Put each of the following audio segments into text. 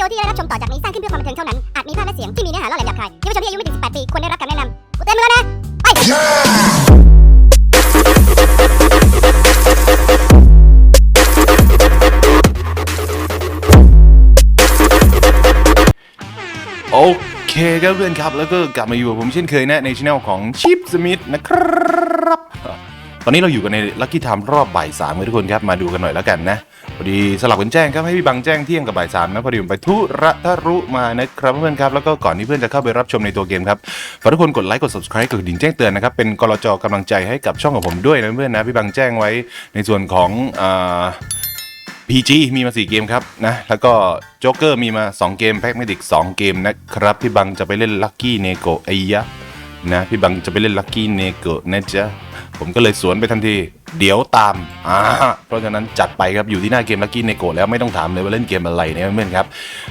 ดีโอที่ได้รับชมต่อจากนี้สร้างขึ้นเพื่อความบันเทิงเท่านั้น อาจมีภาพและเสียงที่มีเนื้อหาล่อแหลมหยาบคายเยาวชนที่อายุไม่ถึง 18 ปีควรได้รับคำแนะนำกูเต็มแล้วนะ ไป โอเคครับเพื่อนครับ แล้วก็กลับมาอยู่กับผมเช่นเคยนะ ในช่องของชิปสมิธนะครับ ตอนนี้เราอยู่กันในลัคกี้ไทม์รอบบ่ายสามทุกคนครับ มาดูกันหน่อยแล้วกันนะ พอดีสลับกันแจ้งครับให้พี่บังแจ้งเที่ยงกับบ่ายสามนะพอดีผมไปทุระทะรุมานะครับเพื่อนครับแล้วก็ก่อนที่เพื่อนจะเข้าไปรับชมในตัวเกมครับฝากทุกคนกดไลค์กด subscribe กดกระดิ่งแจ้งเตือนนะครับเป็นกรจกำลังใจให้กับช่องของผมด้วยนะเพื่อนนะพี่บังแจ้งไว้ในส่วนของอ่า PG มีมา4เกมครับนะแล้วก็โจ๊กเกอร์มีมา 2 เกมแพ็กเมดิก2เกมนะครับพี่บังจะไปเล่นลั c กี้เนโกไอยะ นะพี่บังจะไปเล่นลั c กี้เนโกนะจ๊ะผมก็เลยสวนไปทันที เดี๋ยวตามอ่าเพราะฉะนั้นจัดไปครับอยู่ที่หน้าเกมลั c กี้เนโกแล้วไม่ต้องถามเลยว่าเล่นเกมอะไรเนี่ยเพื่อนครับ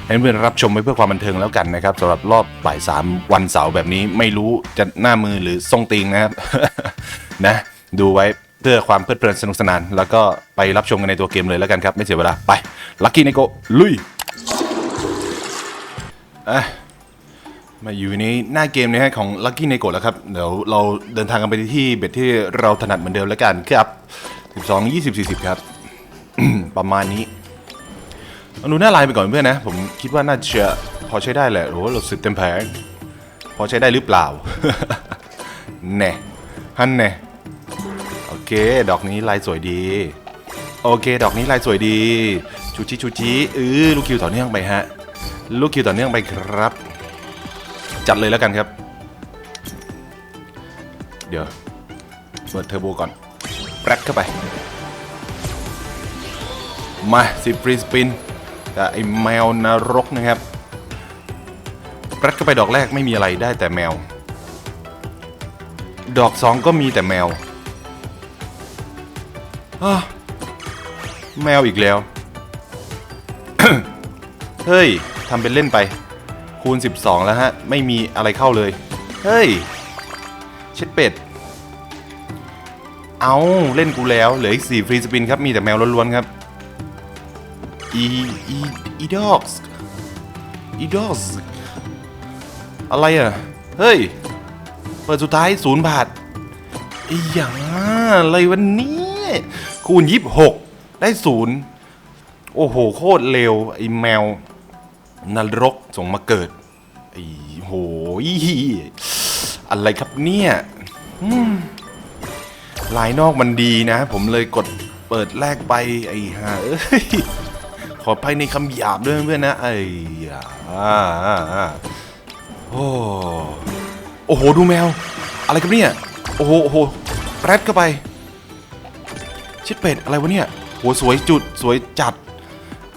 ให้เพื่อนรับชมไปเพื่อความบันเทิงแล้วกันนะครับสำหรับรอบบ่ายสามวันเสาร์แบบนี้ไม่รู้จะหน้ามือหรือทรงตีงนะครับนะดูไว้เพื่อความเพลิดเพลินสนุกสนาน แล้วก็ไปรับชมกันในตัวเกมเลยแล้วกันครับ ไม่เสียเวลาไปลัคกี้ n นโกลุยอะ มาอยู่ในหน้าเกมนะฮะของ Lucky n e g o แล้วครับ เดี๋ยวเราเดินทางกันไปที่เบ็ดที่เราถนัดเหมือนเดิมแล้วกันครับ 12 20 40 ครับ ประมาณนี้เอาดูหน้าลายไปก่อนเพื่อนนะ ผมคิดว่าน่าจะพอใช้ได้แหละโอ้โหเราสิบเต็มแผงพอใช้ได้หรือเปล่า แน่ฮันแน่โอเค ดอกนี้ลายสวยดี โอเค ดอกนี้ลายสวยดี ชูชิชูชิเออลูกคิวต่อเนื่องไปฮะ ลูกคิวต่อเนื่องไปครับ จัดเลยแล้วกันครับ เดี๋ยว เปิดเทอร์โบก่อนแปรกเข้าไป มาสิฟรีสปินกับไอแมวนรกนะครับแปรกเข้าไปดอกแรกไม่มีอะไรได้แต่แมว ดอกสองก็มีแต่แมวแมวอีกแล้ว เฮ้ยทำเป็นเล่นไป คูณ 12 แล้วฮะ ไม่มีอะไรเข้าเลย เฮ้ย เช็ดเป็ด เอาเล่นกูแล้ว เหลืออีก4ฟรีสปินครับ มีแต่แมวล้วนๆครับ อีอีอีดอกส์อีดอกส์อะไรอะ เฮ้ย เปิดสุดท้ายศูนย์บาทอีหยังอะไรวันนี้ คูณยี่หกได้ศูนย์โอ้โห โคตรเร็ว ไอ้แมว นรกส่งมาเกิดไอ้โหยอะไรครับเนี่ยลายนอกมันดีนะ ผมเลยกดเปิดแรกไปไอ้ห่าเอ้ยขอภัยในคำหยาบด้วยเพื่อนนะไอ้ยาโอ้โอ้โหดูแมว อะไรครับเนี่ย โอ้โหโอ้โหแรดเข้าไป ชิดเป็ดอะไรวะเนี่ยโหสวยจุดสวยจัด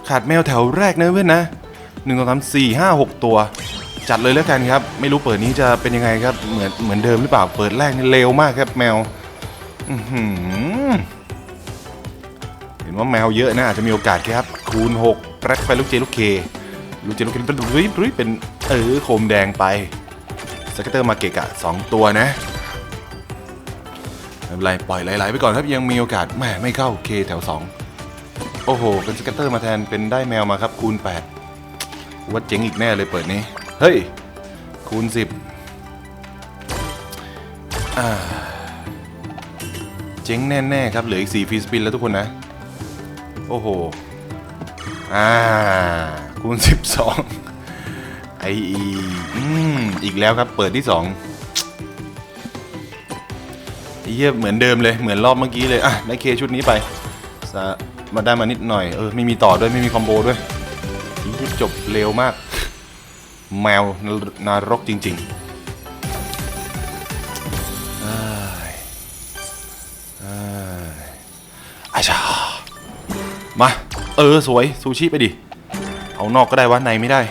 ขาดแมวแถวแรกนะเพื่อนนะ หนึ่งสองสามสี่ห้าหกตัว จัดเลยแล้วกันครับ ไม่รู้เปิดนี้จะเป็นยังไงครับ เหมือนเหมือนเดิมหรือเปล่า เปิดแรกนี่เร็วมากครับแมวเห็นว่าแมวเยอะนะอาจจะมีโอกาสครับ คูณ6แรกไปลูกเจลูกเค ลูกเจลูกเคเป็นรุ้ยรุ้ยเป็นเออโคมแดงไปสเกตเตอร์มาเกะกะสองตัวนะไม่เป็นไรปล่อยไหลๆไปก่อนครับยังมีโอกาสแหม่ไม่เข้าเคแถว 2 โอ้โห เป็นสเกตเตอร์มาแทนเป็นได้แมวมาครับคูณ 8 ว่าเจ๋งอีกแน่เลยเปิดนี้ เฮ้ย คูณ10อ่าเจ๋งแน่ๆครับเหลืออีก4ฟรีสปินแล้วทุกคนนะ โอ้โห อ่า คูณ12ไออีอืมอีกแล้วครับเปิดที่2ไอ้เหี้ยเหมือนเดิมเลยเหมือนรอบเมื่อกี้เลย อะได้เคชุดนี้ไปมาได้มานิดหน่อย เออ ไม่มีต่อด้วย ไม่มีคอมโบด้วย จบเร็วมาก แมวนรนรกจริงๆเอ้ยเอ้ยอาชามา เออ สวย ซูชิไปดิ เอานอกก็ได้วะในไม่ได้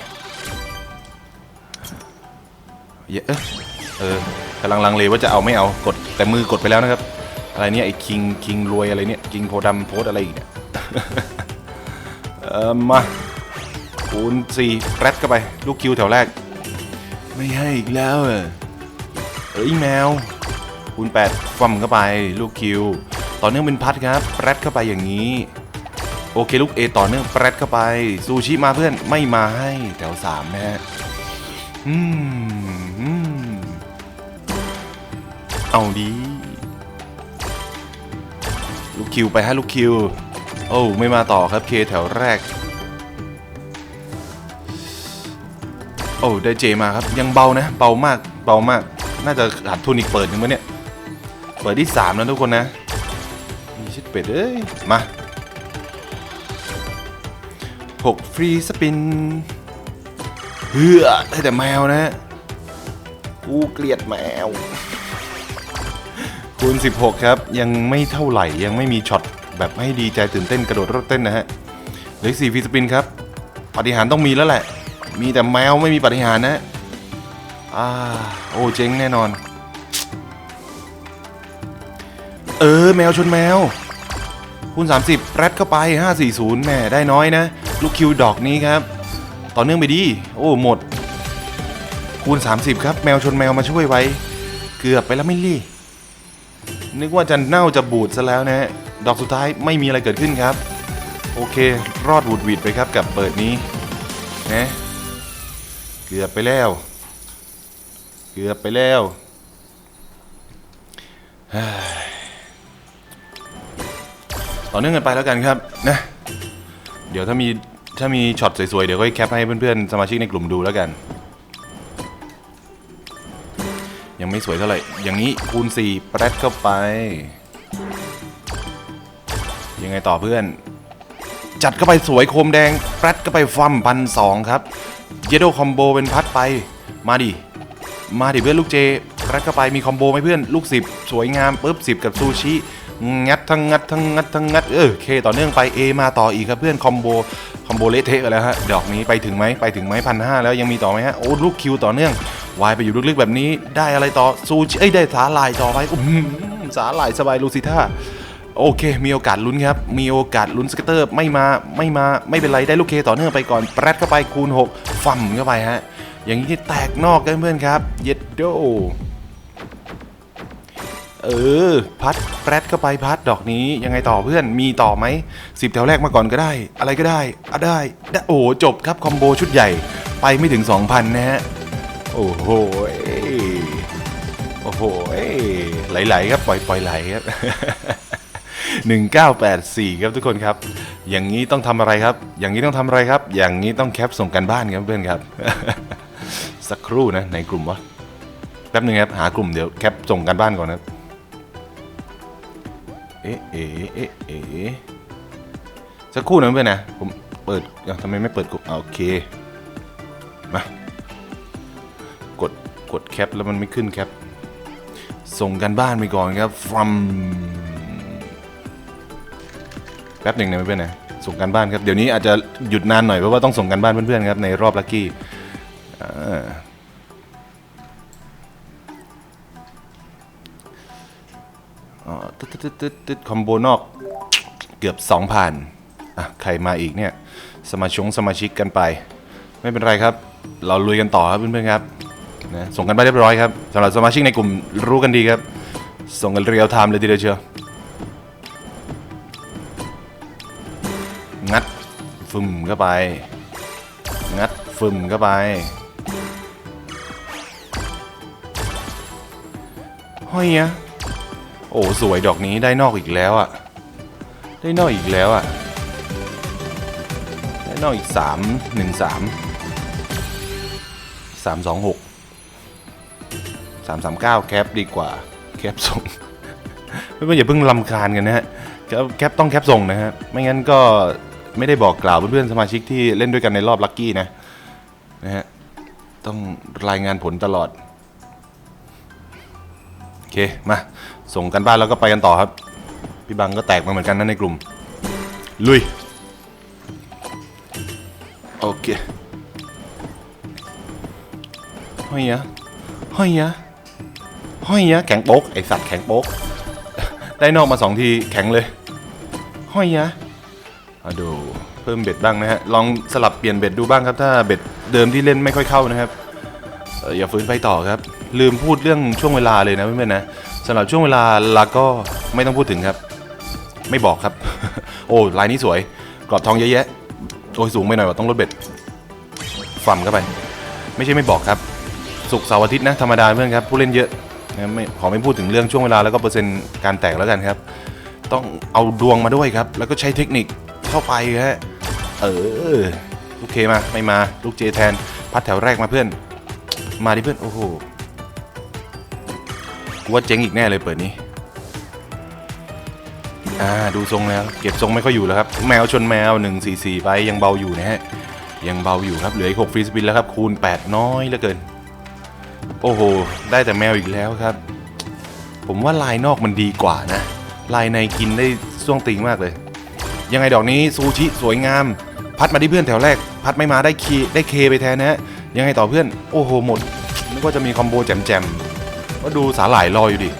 เยอะเออเออกำลังลังเลว่าจะเอาไม่เอากดแต่มือกดไปแล้วนะครับ อะไรเนี่ยไอ้คิงคิงรวยอะไรเนี่ยคิงโพดำโพสอะไรอีกเนี่ย เออมา คูณสี่แรดเข้าไป ลูกคิวแถวแรก ไม่ให้อีกแล้วเอเอ้ยแมวคูณแปดฟั่มเข้าไป ลูกคิว ต่อเนื่องเป็นพัดครับแรดเข้าไปอย่างนี้ โอเคลูก A ต่อเนื่องแปรดเข้าไป ซูชิมาเพื่อนไม่มาให้แถวสามนะฮะอืมอืมเอาดีลูกคิวไปฮะลูกคิว โอ้ไม่มาต่อครับเคแถวแรก โอ้ได้เจมาครับ ยังเบานะ เบามากเบามาก น่าจะขาดทุนอีกเปิดหนึ่งมั้ยเนี่ยเปิดที่สามแล้วทุกคนนะมีชิดเป็ดเอ้ยมาหกฟรีสปินเฮือได้แต่แมวนะ กูเกลียดแมว คูณ 16 ครับ ยังไม่เท่าไหร่ยังไม่มีช็อตแบบให้ดีใจตื่นเต้นกระโดดรถเต้นนะฮะเหลือสี่ฟรีสปินครับปฏิหารต้องมีแล้วแหละ มีแต่แมวไม่มีปฏิหารนะอ่าโอ้เจ๊งแน่นอน เออ แมวชนแมวคูณ30 แรดเข้าไป 540แหม่ได้น้อยนะ ลูกคิวดอกนี้ครับ ต่อเนื่องไปดี โอ้ หมด คูณ 30 ครับ แมวชนแมวมาช่วยไว้ เกือบไปแล้วไม่รีนึกว่าจะเน่าจะบูดซะแล้วนะฮะ ดอกสุดท้ายไม่มีอะไรเกิดขึ้นครับ โอเค รอดบูดวิดไปครับกับเปิดนี้นะ เกือบไปแล้ว เกือบไปแล้วเฮ้ยต่อเนื่องกันไปแล้วกันครับนะเดี๋ยวถ้ามีถ้ามีช็อตสวยๆ เดี๋ยวก็แคปให้เพื่อนๆ สมาชิกในกลุ่มดูแล้วกัน ยังไม่สวยเท่าไหร่ อย่างนี้คูณ4แปรดเข้าไป ยังไงต่อเพื่อน จัดเข้าไปสวยโคมแดงแปรดเข้าไปฟัมพันสองครับ เยโดคอมโบเป็นพัดไป มาดิ มาดิเพื่อนลูกเจแปรดเข้าไปมีคอมโบไหมเพื่อนลูก10สวยงามปุ๊บ10กับซูชิ งัดทั้งงัดทั้งงัดทั้งงัดเออเคต่อเนื่องไป A มาต่ออีกครับเพื่อนคอมโบคอมโบเละเทะแล้วฮะดอกนี้ไปถึงไหมไปถึงไหมพันห้าแล้วยังมีต่อไหมฮะโอ้ลูกคิวต่อเนื่องวายไปอยู่ลึกๆแบบนี้ได้อะไรต่อซูชิเอ้ยได้สาหร่ายต่อไปอื้อหือสาหร่ายสบายลูซิท่าโอเค มีโอกาสลุ้นครับ มีโอกาสลุ้นสเกตเตอร์ไม่มาไม่มาไม่เป็นไรได้ลูกเคต่อเนื่องไปก่อนแปรดเข้าไปคูณ 6 ฟั่มเข้าไปฮะ อย่างนี้แตกนอกกันเพื่อนครับ เย็ดโด เออ พัดแปรดเข้าไปพัดดอกนี้ยังไงต่อเพื่อนมีต่อไหมสิบแถวแรกมาก่อนก็ได้ อะไรก็ได้อะได้ได้โอ้จบครับคอมโบชุดใหญ่ไปไม่ถึง 2,000 นะฮะ โอ้โหโอ้โหไหลๆครับปล่อยปล่อยไหลครับ 1984 ครับทุกคนครับ อย่างนี้ต้องทำอะไรครับ อย่างนี้ต้องทำอะไรครับ อย่างนี้ต้องแคปส่งกันบ้านครับเพื่อนครับ สักครู่นะในกลุ่มวะแป๊บหนึงครับหากลุ่มเดี๋ยวแคปส่งกันบ้านก่อนนะเอ๊ะเอ๊ะเอ๊ะเอ๊ะสักครู่นะเพื่อนนะผมเปิดทำไมไม่เปิดกลุ่มโอเคมากดกดแคปแล้วมันไม่ขึ้นแคปส่งกันบ้านไปก่อนครับ from แป๊บหนึ่งนะเพื่อนๆนะส่งกันบ้านครับเดี๋ยวนี้อาจจะหยุดนานหน่อยเพราะว่าต้องส่งกันบ้านเพื่อนๆครับในรอบลัคกี้อ่าตึ๊ดตึ๊ดตึ๊ดตึ๊ดคอมโบนอกเกือบ2ผ่านอะใครมาอีกเนี่ยสมาชงสมาชิกกันไป ไม่เป็นไรครับ เราลุยกันต่อครับเพื่อนๆครับนะส่งกันไปเรียบร้อยครับสำหรับสมาชิกในกลุ่มรู้กันดีครับ ส่งกันเรียลไทม์เลยทีเดียวเชียว ฟึมเข้าไป งัดฟึมเข้าไป ห้อยะโอ้สวยดอกนี้ได้นอกอีกแล้วอะได้นอกอีกแล้วอะได้นอกอีกสามหนึ่งสามสามสองหกสามสามเก้าแคปดีกว่า แคปส่งไม่ว่าอย่าเพิ่งลำคาญกันนะฮะแคปต้องแคปส่งนะฮะ ไม่งั้นก็ ไม่ได้บอกกล่าวเพื่อนๆสมาชิกที่เล่นด้วยกันในรอบลัคกี้นะนะฮะต้องรายงานผลตลอด โอเค มา ส่งกันบ้านแล้วก็ไปกันต่อครับ พี่บังก็แตกมาเหมือนกันนะในกลุ่ม ลุย โอเคห้อยยะห้อยยะห้อยยะแข็งโป๊กไอสัตว์แข็งโป๊กได้นอกมาสองทีแข็งเลยห้อยยะ มาดูเพิ่มเบ็ดบ้างนะฮะลองสลับเปลี่ยนเบ็ดดูบ้างครับ ถ้าเบ็ดเดิมที่เล่นไม่ค่อยเข้านะครับอย่าฝืนไปต่อครับ ลืมพูดเรื่องช่วงเวลาเลยนะเพื่อนๆนะสำหรับช่วงเวลาลาก็ไม่ต้องพูดถึงครับ ไม่บอกครับ โอ้ลายนี้สวย กรอบทองเยอะแยะโอ้ยสูงไปหน่อยว่ะต้องลดเบ็ดฟัมเข้าไป ไม่ใช่ไม่บอกครับศุกเสาร์อาทิตย์นะธรรมดาเพื่อนครับผู้เล่นเยอะนะไม่ขอไม่พูดถึงเรื่องช่วงเวลาแล้วก็เปอร์เซ็นต์การแตกแล้วกันครับ ต้องเอาดวงมาด้วยครับ แล้วก็ใช้เทคนิค เข้าไปฮะเออลูกเคมาไม่มาลูกเจแทน พัดแถวแรกมาเพื่อน มาดิเพื่อนโอ้โหกูว่าเจ๊งอีกแน่เลยเปิดนี้อ่าดูทรงแล้ว เก็บทรงไม่ค่อยอยู่แล้วครับ แมวชนแมว 144 ไปยังเบาอยู่นะฮะ ยังเบาอยู่ครับเหลืออีก6ฟรีสปินแล้วครับ คูณ 8 น้อยเหลือเกิน โอ้โห ได้แต่แมวอีกแล้วครับ ผมว่าลายนอกมันดีกว่านะ ลายในกินได้ส่วงติงมากเลย ยังไงดอกนี้ซูชิสวยงาม พัดมาที่เพื่อนแถวแรก พัดไม่มาได้คีได้เคไปแทนนะฮะยังไงต่อเพื่อนโอ้โหหมดนึกว่าจะมีคอมโบแจมๆก็ดูสาหร่ายรออยู่ดิ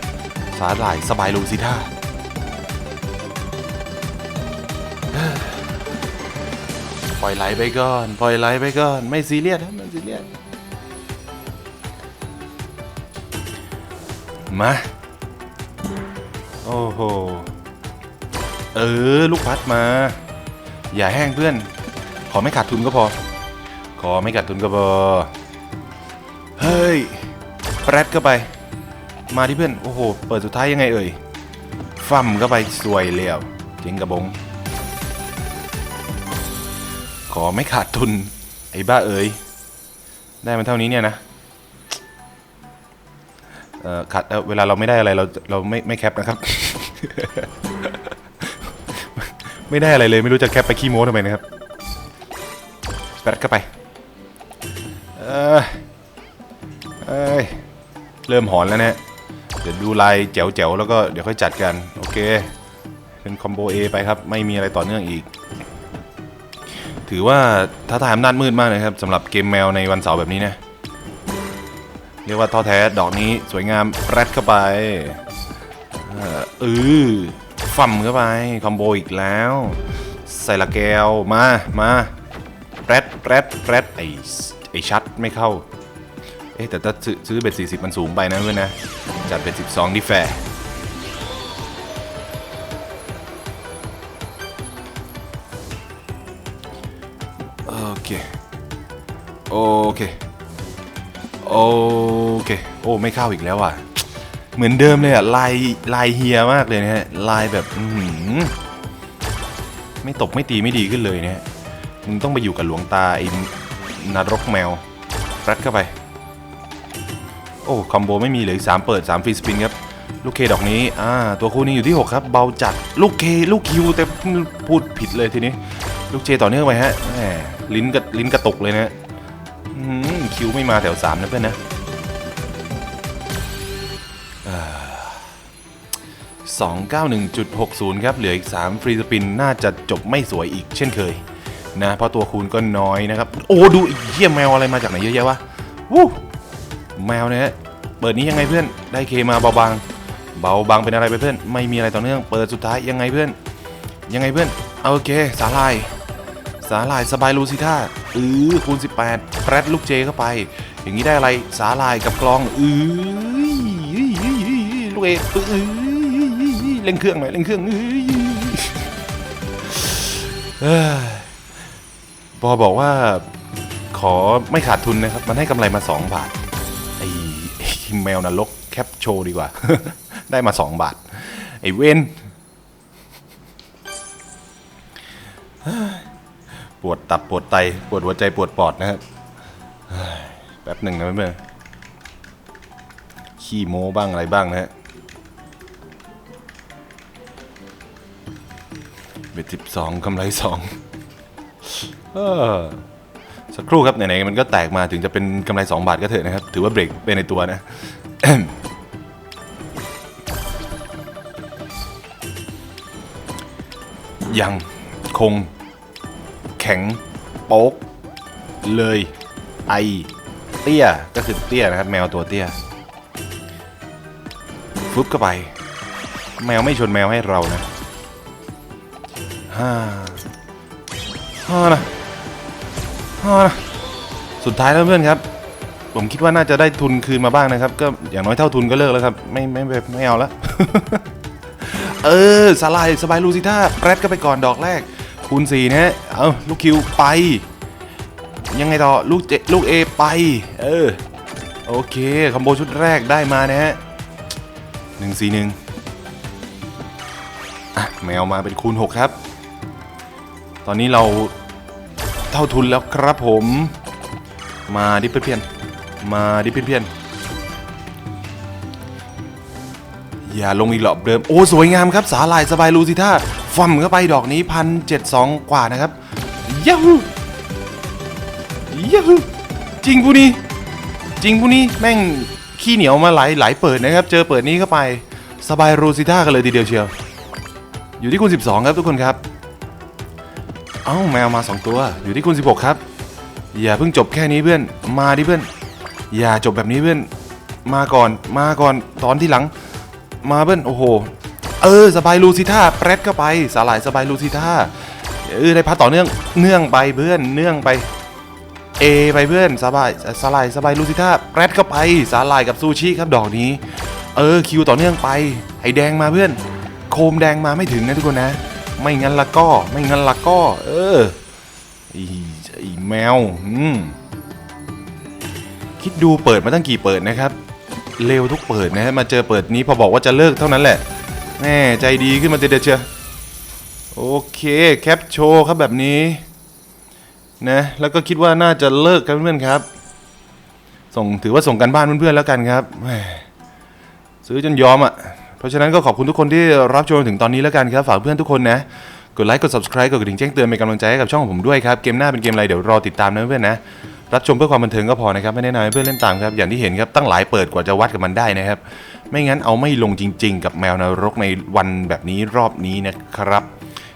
สาหร่ายสบายลูซิท่าปล่อยไหลไปก่อนปล่อยไหลไปก่อนไม่ซีเรียสนะไม่ซีเรียสมา โอ้โห เออ ลูกพัดมา อย่าแห้งเพื่อน ขอไม่ขาดทุนก็พอ ขอไม่ขาดทุนก็พอ เฮ้ยแปรดเข้าไป มาที่เพื่อน โอ้โห เปิดสุดท้ายยังไงเอ่ยฟั่มเข้าไปสวยแล้วเจริงกระบง ขอไม่ขาดทุน ไอ้บ้าเอ๋ย ได้มันเท่านี้เนี่ยนะเออขาดเอ่อเวลาเราไม่ได้อะไรเราเราไม่ไม่แคปนะครับ ไม่ได้อะไรเลยไม่รู้จะแคปไปขี้โม้ทำไมนะครับแปดเข้าไปเอยเอยเริ่มหอนแล้วนะเดี๋ยวดูลายแจ๋วๆแล้วก็เดี๋ยวค่อยจัดกันโอเค เป็นคอมโบ A ไปครับ ไม่มีอะไรต่อเนื่องอีก ถือว่าท้าทายอำนาจมืดมากนะครับสำหรับเกมแมวในวันเสาร์แบบนี้นะ เรียกว่าท้อแท้ดอกนี้สวยงามแรดเข้าไปเออ ฟั่มเข้าไป คอมโบอีกแล้ว ใส่ละแก้ว มา มาแรดแรดแรดไอไอชัดไม่เข้า เอ๊ะแต่ถ้าซื้อซื้อเบ็ด40 มันสูงไปนะเพื่อนนะ จัดเบ็ด12ที่แฟร์โอเค โอเค โอเค โอ้ไม่เข้าอีกแล้วอะ เหมือนเดิมเลยอะลายลายเฮียมากเลยนะฮะลายแบบไม่ตกไม่ตีไม่ดีขึ้นเลยนะฮะมึงต้องไปอยู่กับหลวงตาไอ้นรกแมว รัดเข้าไป โอ้คอมโบไม่มีเลืออกสามเปิด3ฟรีสปินครับลูกเคดอกนี้ อ่า ตัวคู่นี้อยู่ที่ 6 ครับ เบาจัด ลูกเค ลูกคิว แต่พูดผิดเลยทีนี้ ลูกเจต่อเนื่องไปฮะแหมลิ้นกระลิ้นกระตกเลยนะฮะคิวไม่มาแถว 3 นะเพื่อนนะ สองเก้าหนึ่งจุดหกศูนย์ครับ เหลืออีก 3 ฟรีสปิน น่าจะจบไม่สวยอีกเช่นเคย นะ เพราะตัวคูณก็น้อยนะครับ โอ้ ดูไอ้เหี้ยมแมวอะไรมาจากไหนเยอะแยะวะวู้แมวเนี่ยฮะเปิดนี้ยังไงเพื่อน ได้เคมาเบาบาง เบาบางเป็นอะไรไปเพื่อน ไม่มีอะไรต่อเนื่อง เปิดสุดท้ายยังไงเพื่อน ยังไงเพื่อน เอาโอเค สาลาย สาลายสบายลูซิท่าอือคูณ 18แปรดลูกเจเข้าไป อย่างนี้ได้อะไร สาลายกับกลองอือ เออือเล่งเครื่องหน่อยเล่งเครื่องอื้อบอกว่าขอไม่ขาดทุนนะครับ มันให้กำไรมา 2 บาทไอ้ไอ้แมวนรกแคปโชดีกว่า ได้มา 2 บาท ไอ้เวนปวดตับปวดไต ปวดหัวใจปวดปอดนะครับเฮ้ยแป๊บหนึ่งนะเพื่อนขี้โม้บ้างอะไรบ้างนะฮะ บ็ดสิบสองกำไรสองเออสักครู่ครับไหนๆมันก็แตกมาถึงจะเป็นกำไร 2 บาทก็เถอะนะครับ ถือว่าเบรกไปในตัวนะยังคง แข็ง โป๊ก เลย ไอ เตี้ย ก็คือเตี้ยนะครับ แมวตัวเตี้ยฟึบเข้าไป แมวไม่ชนแมวให้เรานะ ฮ่าฮ่านะฮ่านะสุดท้ายแล้วเพื่อนครับ ผมคิดว่าน่าจะได้ทุนคืนมาบ้างนะครับ ก็อย่างน้อยเท่าทุนก็เลิกแล้วครับ ไม่ไม่ไม่ไม่เอาล้วเออสลายสบายลูซิท่าแรดก็ไปก่อนดอกแรก คูณ4นะฮะเอาลูกคิวไป ยังไงต่อลูกเจลูก A ไป เออ โอเคคอมโบชุดแรกได้มานะฮะหนึ่งสี่หนึ่งอะแมวมาเป็นคูณ 6 ครับ ตอนนี้เราเท่าทุนแล้วครับผม มาดิเพื่อนๆมาดิเพื่อนๆอย่าลงอีกหรอบเดิม โอ้ สวยงามครับ สาลายสบายลูซิท่าฟั่มเข้าไปดอกนี้พันเจ็ดสองกว่านะครับย้ฮูย้ฮูจริงผู้นี้ จริงผู้นี้แม่งขี้เหนียวมาหลายหลายเปิดนะครับ เจอเปิดนี้เข้าไป สบายรูซิท่ากันเลยทีเดียวเชียว อยู่ที่คุณ 12 ครับทุกคนครับ เอ้าแมวมา 2 ตัว อยู่ที่คุณ 16 ครับ อย่าเพิ่งจบแค่นี้เพื่อน มาดิเพื่อน อย่าจบแบบนี้เพื่อน มาก่อน มาก่อน ตอนที่หลัง มาเพื่อน โอ้โห เออ สบายลูซิท่าแปรดเข้าไป สาหร่ายสบายลูซิท่าเออ ได้พัดต่อเนื่อง เนื่องไปเพื่อน เนื่องไป เอไปเพื่อน สบาย สาหลายสบายลูซิท่าแปรดเข้าไป สาหลายกับซูชิครับดอกนี้ เออ คิวต่อเนื่องไป ไอแดงมาเพื่อน โคมแดงมาไม่ถึงนะทุกคนนะ ไม่งั้นละก็ไม่งั้นละก็ เออไอไอแมวอืมคิดดูเปิดมาตั้งกี่เปิดนะครับ เร็วทุกเปิดนะฮะมาเจอเปิดนี้พอบอกว่าจะเลิกเท่านั้นแหละแม่ใจดีขึ้นมาเด็ดเชียวโอเคแคปโชว์ครับแบบนี้นะแล้วก็คิดว่าน่าจะเลิกกันเพื่อนครับ ส่งถือว่าส่งกันบ้านเพื่อนๆแล้วกันครับซื้อจนยอมอะ เพราะฉะนั้นก็ขอบคุณทุกคนที่รับชมถึงตอนนี้แล้วกันครับ ฝากเพื่อนทุกคนนะ กดไลค์กด subscribe กดกระดิ่งแจ้งเตือนเป็นกำลังใจให้กับช่องของผมด้วยครับ เกมหน้าเป็นเกมอะไรเดี๋ยวรอติดตามนะเพื่อนนะ รับชมเพื่อความบันเทิงก็พอนะครับไม่แนะนำให้เพื่อนเล่นตามครับ อย่างที่เห็นครับตั้งหลายเปิดกว่าจะวัดกับมันได้นะครับ ไม่งั้นเอาไม่ลงจริง ๆ กับแมวนรกในวันแบบนี้รอบนี้นะครับ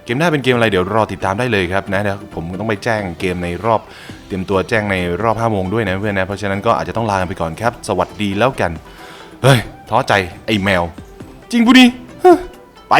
เกมหน้าเป็นเกมอะไรเดี๋ยวรอติดตามได้เลยครับนะเดี๋ยวผมต้องไปแจ้งเกมในรอบเตรียมตัวแจ้งในรอบ5โมงด้วยนะเพื่อนนะเพราะฉะนั้นก็อาจจะต้องลาไปก่อนครับ สวัสดีแล้วกันเฮ้ยท้อใจไอ้แมว จริงปุดีไป